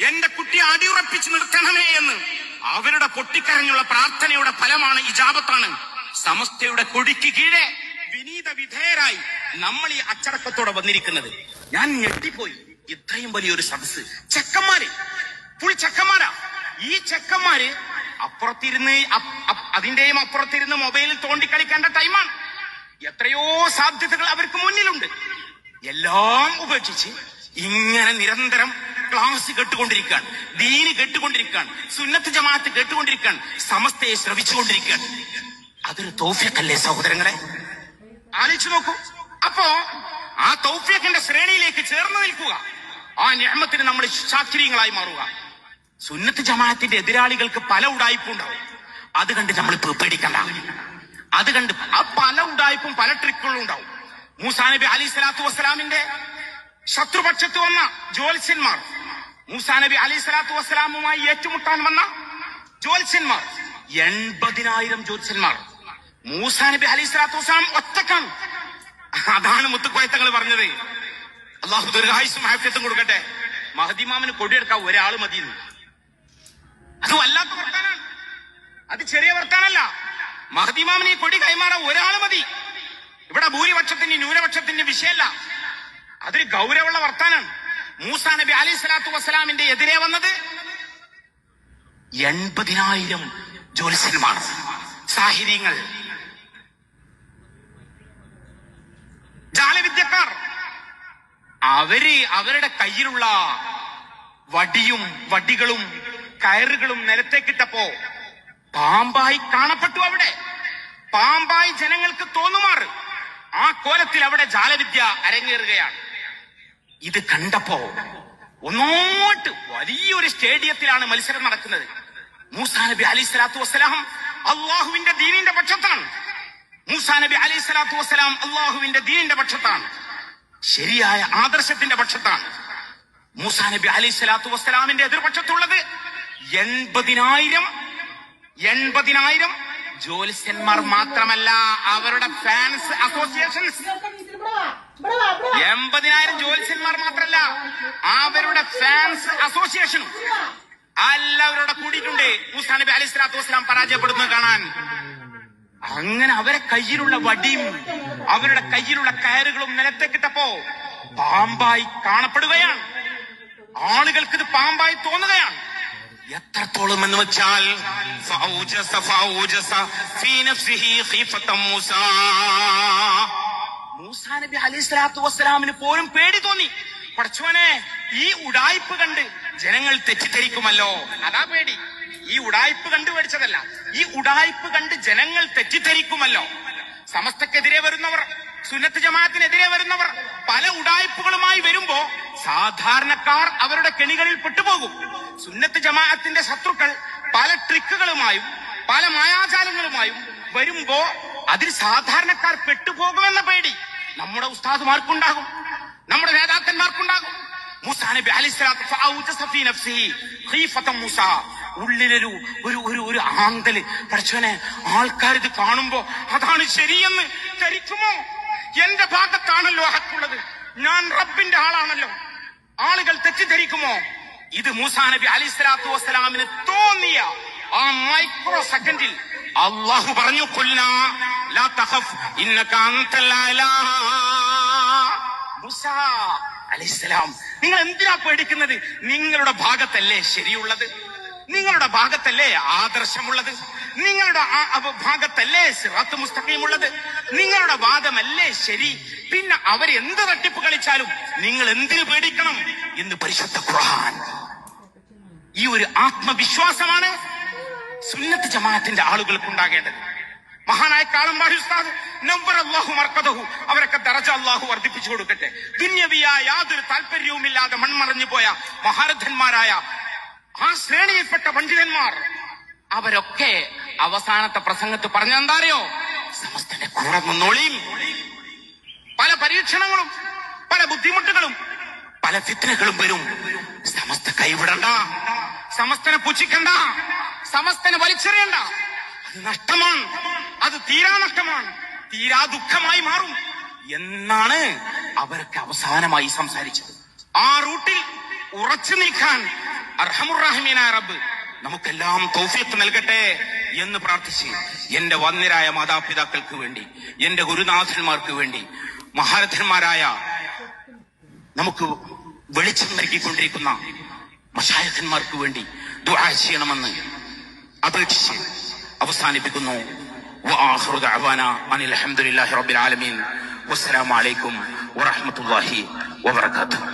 എന്റെ കുട്ടി അടിയുറപ്പിച്ച് നിർത്തണമേ എന്ന്. അവരുടെ പൊട്ടിക്കരഞ്ഞുള്ള പ്രാർത്ഥനയുടെ ഫലമാണ് ഇജാബത്താണ്. സമസ്തയുടെ കൊടിക്ക് കീഴെ വിനീത വിധേയരായി നമ്മൾ ഈ അച്ചടക്കത്തോടെ വന്നിരിക്കുന്നത്. ഞാൻ ഞെട്ടിപ്പോയി. ഇത്രയും വലിയൊരു സദസ് ചെക്കന്മാര് പുളി ചെക്കന്മാരാ. ഈ ചെക്കന്മാര് അപ്പുറത്തിരുന്ന് അപ്- അപ്- അതിന്റെയും അപ്പുറത്തിരുന്ന് മൊബൈലിൽ തോണ്ടിക്കളിക്കേണ്ട ടൈമാണ് എത്രയോ സാധ്യതകൾ അവർക്ക് മുന്നിലുണ്ട്. എല്ലാം ഉപേക്ഷിച്ച് ഇങ്ങനെ നിരന്തരം ക്ലാസ് കേട്ടുകൊണ്ടിരിക്കുകയാണ്. ദീന് കേട്ടുകൊണ്ടിരിക്കുകയാണ്. സുന്നത്ത് ജമാഅത്ത് കേട്ടുകൊണ്ടിരിക്കുകയാണ്. സമസ്തയെ ശ്രവിച്ചുകൊണ്ടിരിക്കുകയാണ്. അതൊരു തോഫിയക്കല്ലേ സഹോദരങ്ങളെ? ആലോചിച്ചു നോക്കൂ. അപ്പോ ആ തൗഫീഖിന്റെ ശ്രേണിയിലേക്ക് ചേർന്ന് നിൽക്കുക. ആ ഞാമത്തിന് നമ്മൾ ശാസ്ത്രീയങ്ങളായി മാറുക. സുന്നത്ത് ജമാഅത്തിന്റെ എതിരാളികൾക്ക് പല ഉടായ്പുണ്ടാവും അത് കണ്ട് നമ്മൾ പേടിക്കണ്ട. അത് കണ്ട് ആ പല ഉടായ്പും പല ട്രിക്കുകളും ഉണ്ടാവും. മൂസാ നബി അലി സ്വലാത്തു വസ്സലാമിന്റെ ശത്രുപക്ഷത്ത് വന്ന ജ്യോത്സ്യന്മാർ മൂസാ നബി അലി സ്വലാത്തു വസ്സലാമുമായി ഏറ്റുമുട്ടാൻ വന്ന ജ്യോത്സ്യന്മാർ. എൺപതിനായിരം ജ്യോത്സ്യന്മാർ. മൂസാ നബി അലി സ്വലാത്തു വസ്സലാം ഒറ്റക്കാണ്. അതാണ് മുത്തുക്കോയത്തങ്ങൾ പറഞ്ഞത്. അള്ളാഹു ദീർഘായുസും ഹാഫ്യത്തും കൊടുക്കട്ടെ. മഹദിമാമിന് കൊടിയെടുക്കാൻ ഒരാൾ മതി അത് വല്ലാത്ത വർത്താനാണ്. അത് ചെറിയ വർത്താനല്ല. മഹദിമാമിന് ഈ കൊടി കൈമാറാൻ ഒരാൾ മതി. ഇവിടെ ഭൂരിപക്ഷത്തിന്റെ ന്യൂനപക്ഷത്തിന്റെ വിഷയമല്ല. അതൊരു ഗൗരവമുള്ള വർത്താനാണ്. മൂസാ നബി അലൈഹി സ്വലാത്തു വസ്സലാമിന്റെ എതിരെ വന്നത് എൺപതിനായിരം ജ്യോത്സ്യന്മാർ സാഹിര്യങ്ങൾ. ജാലവിദ്യക്കാർ. അവർ അവരുടെ കയ്യിലുള്ള വടിയും വടികളും കയറുകളും നിലത്തേക്കിട്ടപ്പോ പാമ്പായി കാണപ്പെട്ടു അവിടെ. പാമ്പായി ജനങ്ങൾക്ക് തോന്നുമാറ്. ആ കോലത്തിൽ അവിടെ ജാലവിദ്യ അരങ്ങേറുകയാണ്. ഇത് കണ്ടപ്പോ ഒന്നോട്ട് വലിയൊരു സ്റ്റേഡിയത്തിലാണ് മത്സരം നടക്കുന്നത്. മൂസാ നബി അലി സ്വലാത്തു വസ്സലാം അള്ളാഹുവിന്റെ ദീനിന്റെ പക്ഷത്താണ്. മൂസാ നബി അലി സ്വലാത്തു വസ്സലാം അള്ളാഹുവിന്റെ ദീനിന്റെ പക്ഷത്താണ്. ശരിയായ ആദർശത്തിന്റെ പക്ഷത്താണ്. മൂസാ നബി അലി സ്വലാത്തു വസ്സലാമിന്റെ എതിർപക്ഷത്തുള്ളത് എൺപതിനായിരം എൺപതിനായിരം ജ്യോത്സ്യന്മാർ മാത്രമല്ല അവരുടെ ഫാൻസ് അസോസിയേഷൻസ് എൺപതിനായിരം ജ്യോത്സ്യന്മാർ മാത്രമല്ല അവരുടെ ഫാൻസ് അസോസിയേഷനും എല്ലാവരുടെ കൂടിയിട്ടുണ്ട്. മൂസാ നബി അലൈഹി സ്വലാത്തു വസ്സലാം പരാജയപ്പെടുന്നത് കാണാൻ. അങ്ങനെ അവരെ കയ്യിലുള്ള വടിയും അവരുടെ കയ്യിലുള്ള കയറുകളും നിലത്തേക്കിട്ടപ്പോ പാമ്പായി കാണപ്പെടുകയാണ്. ആളുകൾക്ക് ഇത് പാമ്പായി തോന്നുകയാണ്. എത്രത്തോളം എന്ന് വെച്ചാൽ. മൂസാ. നബി അലൈഹി സ്വലാത്തു വസ്സലാമിന് പോലും പേടി തോന്നി. പഠിച്ചോനെ ഈ ഉടായ്പ് കണ്ട് ജനങ്ങൾ തെറ്റിദ്ധരിക്കുമല്ലോ. അതാ പേടി. ഈ ഉടായ്പ് കണ്ട് പേടിച്ചതല്ല ഈ ഉടായ്പ് കണ്ട് ജനങ്ങൾ തെറ്റിദ്ധരിക്കുമല്ലോ. സമസ്തക്കെതിരെ വരുന്നവർ സുന്നത്ത് ജമാഅത്തിനെതിരെ വരുന്നവർ പല ഉടായ്പകളുമായി വരുമ്പോ സാധാരണക്കാർ അവരുടെ കെണികളിൽ പെട്ടുപോകും. സുന്നത്ത് ജമാഅത്തിന്റെ ശത്രുക്കൾ പല ട്രിക്കുകളുമായും പല മായാജാലങ്ങളുമായും വരുമ്പോ അതിൽ സാധാരണക്കാർ പെട്ടുപോകുമെന്ന പേടി നമ്മുടെ ഉസ്താദുമാർക്കുണ്ടാകും നമ്മുടെ നേതാക്കന്മാർക്കുണ്ടാകും. മൂസാ നബി ഉള്ളിലൊരു ഒരു ഒരു ഒരു ആന്തൽ പഠിച്ചവനെ ആൾക്കാർ ഇത് കാണുമ്പോ അതാണ് ശരിയെന്ന് ധരിക്കുമോ? എന്റെ ഭാഗത്താണല്ലോ ഹക്കുള്ളത് ഞാൻ റബ്ബിന്റെ ആളാണല്ലോ. ആളുകൾ തെറ്റിദ്ധരിക്കുമോ? ഇത് മൂസാ നബി അലി സ്വലാത്തു വസ്സലാമിന് തോന്നിയ ആ മൈക്രോ സെക്കൻഡിൽ അള്ളാഹു പറഞ്ഞു കൊല്ല ലാ തഖഫ് ഇന്നക അൻതൽ അലാ. മൂസ അലൈഹിസ്സലാം നിങ്ങൾ എന്തിനാ പേടിക്കുന്നത്? നിങ്ങളുടെ ഭാഗത്തല്ലേ ശരിയുള്ളത്? നിങ്ങളുടെ ഭാഗത്തല്ലേ ആദർശമുള്ളത്? നിങ്ങളുടെ ആ- ഭാഗത്തല്ലേ സിറാത്ത് മുസ്തഖീമുള്ളത്? നിങ്ങളുടെ വാദമല്ലേ ശരി? പിന്നെ അവർ എന്ത് തട്ടിപ്പ് കളിച്ചാലും നിങ്ങൾ എന്തിനു പേടിക്കണം എന്ന് പരിശുദ്ധ ഖുർആൻ. ഈ ഒരു ആത്മവിശ്വാസമാണ് സുന്നത്ത് ജമാഅത്തിന്റെ ആളുകൾക്ക് ഉണ്ടാകേണ്ടത് മഹാനായ കാളമ്പാടി ഉസ്താദ് നമ്പർ അള്ളാഹു മർക്കതഹു അവരൊക്കെ ദറജ അള്ളാഹു വർദ്ധിപ്പിച്ചു കൊടുക്കട്ടെ. ദുന്യവിയ യാതൊരു താല്പര്യവുമില്ലാതെ മൺമറഞ്ഞു പോയ മഹാരഥന്മാരായ ആ ശ്രേണിയിൽപ്പെട്ട പണ്ഡിതന്മാർ അവരൊക്കെ അവസാനത്തെ പ്രസംഗത്ത് പറഞ്ഞെന്താ അറിയോ സമസ്തന്റെ കൂടെ നിന്നോളിയും പല പരീക്ഷണങ്ങളും പല ബുദ്ധിമുട്ടുകളും പല ഫിത്തനകളും വരും. സമസ്ത കൈവിടണ്ട. സമസ്തനെ പുച്ഛിക്കണ്ട. സമസ്തനെ വലിച്ചെറിയണ്ട. അത് നഷ്ടമാണ്. അത് തീരാ നഷ്ടമാണ്. തീരാ ദുഃഖമായി മാറും. എന്നാണ് അവരൊക്കെ അവസാനമായി സംസാരിച്ചത്. ആ റൂട്ടിൽ ഉറച്ചു നിൽക്കാൻ അർഹമുറാഹിമീനായ റബ്ബ് നമുക്കെല്ലാം തൗഫീഖ് നൽകട്ടെ. എന്ന് പ്രാർത്ഥിച്ച് എന്റെ വന്യരായ മാതാപിതാക്കൾക്ക് വേണ്ടി എന്റെ ഗുരുനാഥന്മാർക്ക് വേണ്ടി മഹാരഥന്മാരായ നമുക്ക് വെളിച്ചം നൽകിക്കൊണ്ടിരിക്കുന്ന മഷായഖന്മാർക്ക് വേണ്ടി ദുആ ചെയ്യണമെന്ന് അപേക്ഷിച്ച് അവസാനിപ്പിക്കുന്നു وآخر دعوانا أن الحمد لله رب العالمين والسلام عليكم ورحمة الله وبركاته